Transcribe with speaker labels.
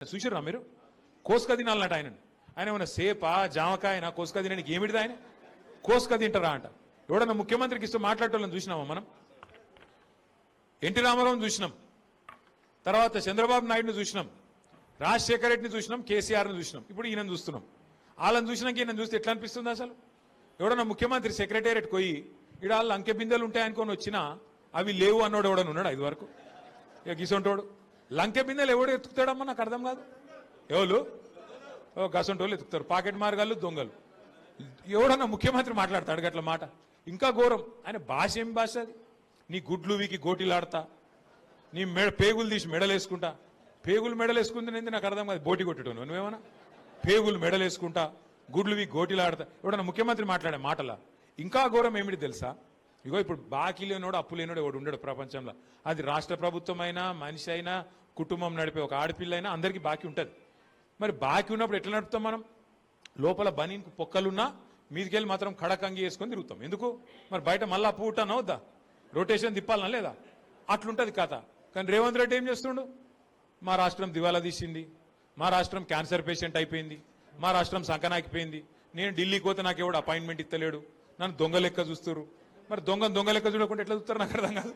Speaker 1: చూసారా మీరు? కోసుక తినాలన్నట ఆయన ఆయన ఏమైనా సేపా జామకాయన కోసుక తినడానికి ఏమిటిది ఆయన? కోసుక తింటారా అంట. ఎవడన్నా ముఖ్యమంత్రికి ఇస్తూ మాట్లాడటం చూసినామా మనం? ఎన్టీ రామారావుని చూసినాం. తర్వాత చంద్రబాబు నాయుడుని చూసినాం. రాజశేఖర రెడ్డిని చూసినాం. కేసీఆర్ని చూసినాం. ఇప్పుడు ఈయన చూస్తున్నాం. వాళ్ళని చూసినాక ఈయన చూస్తే ఎట్లా అనిపిస్తుంది అసలు? ఎవడన్నా ముఖ్యమంత్రి సెక్రటేరియట్ పోయి ఇడాళ్ళు అంకెబిందెలు అంకె బిందెలు ఉంటాయనుకొని వచ్చినా అవి లేవు అన్నోడు ఎవడన్నా ఉన్నాడు ఐదు వరకు ఇక గిసొంటోడు. లంకె బిందెలు ఎవడు ఎత్తుకుతాడమ్మా? నాకు అర్థం కాదు. ఎవరు? ఓ గసంటోళ్ళు ఎత్తుకుతారు. పాకెట్ మార్గాలు దొంగలు. ఎవడన్నా ముఖ్యమంత్రి మాట్లాడతాడు గట్ల మాట? ఇంకా ఘోరం. ఆయన భాష ఏం భాష అది? నీ గుడ్లు వీకి గోటీలాడతా. నీ మెడ పేగులు తీసి మెడలేసుకుంటా. పేగులు మెడలేసుకుంది నేను నాకు అర్థం కాదు. బోటి కొట్టడం నువ్వేమన్నా? పేగులు మెడలేసుకుంటా. గుడ్లు వీకి గోటిలాడతా. ఎవడన్నా ముఖ్యమంత్రి మాట్లాడే మాటలా? ఇంకా ఘోరం ఏమిటి తెలుసా? ఇగో ఇప్పుడు బాకీ లేనోడు అప్పు లేనోడు ఎవడు ఉండడు ప్రపంచంలో. అది రాష్ట్ర ప్రభుత్వం అయినా మనిషి అయినా కుటుంబం నడిపే ఒక ఆడపిల్ల అయినా అందరికీ బాకీ ఉంటుంది. మరి బాకీ ఉన్నప్పుడు ఎట్లా నడుపుతాం మనం? లోపల బనీన్కు పొక్కలున్నా మీదికెళ్ళి మాత్రం కడకంగి వేసుకొని తిరుగుతాం. ఎందుకు? మరి బయట మళ్ళీ అప్పు ఉంటానా వద్దా? రొటేషన్ తిప్పాలనా లేదా? అట్లుంటుంది కథ. కానీ రేవంత్ రెడ్డి ఏం చేస్తుండు? మా రాష్ట్రం దివాలా తీసింది. మా రాష్ట్రం క్యాన్సర్ పేషెంట్ అయిపోయింది. మా రాష్ట్రం సంకనాకిపోయింది. నేను ఢిల్లీకి పోతే నాకు ఎవడు అపాయింట్మెంట్ ఇస్తలేడు. నన్ను దొంగ లెక్క చూస్తారు మరి దొంగ దొంగ లెక్క చూడకుండా ఎట్లా చూస్తారు? నాకు అర్థం కాదు.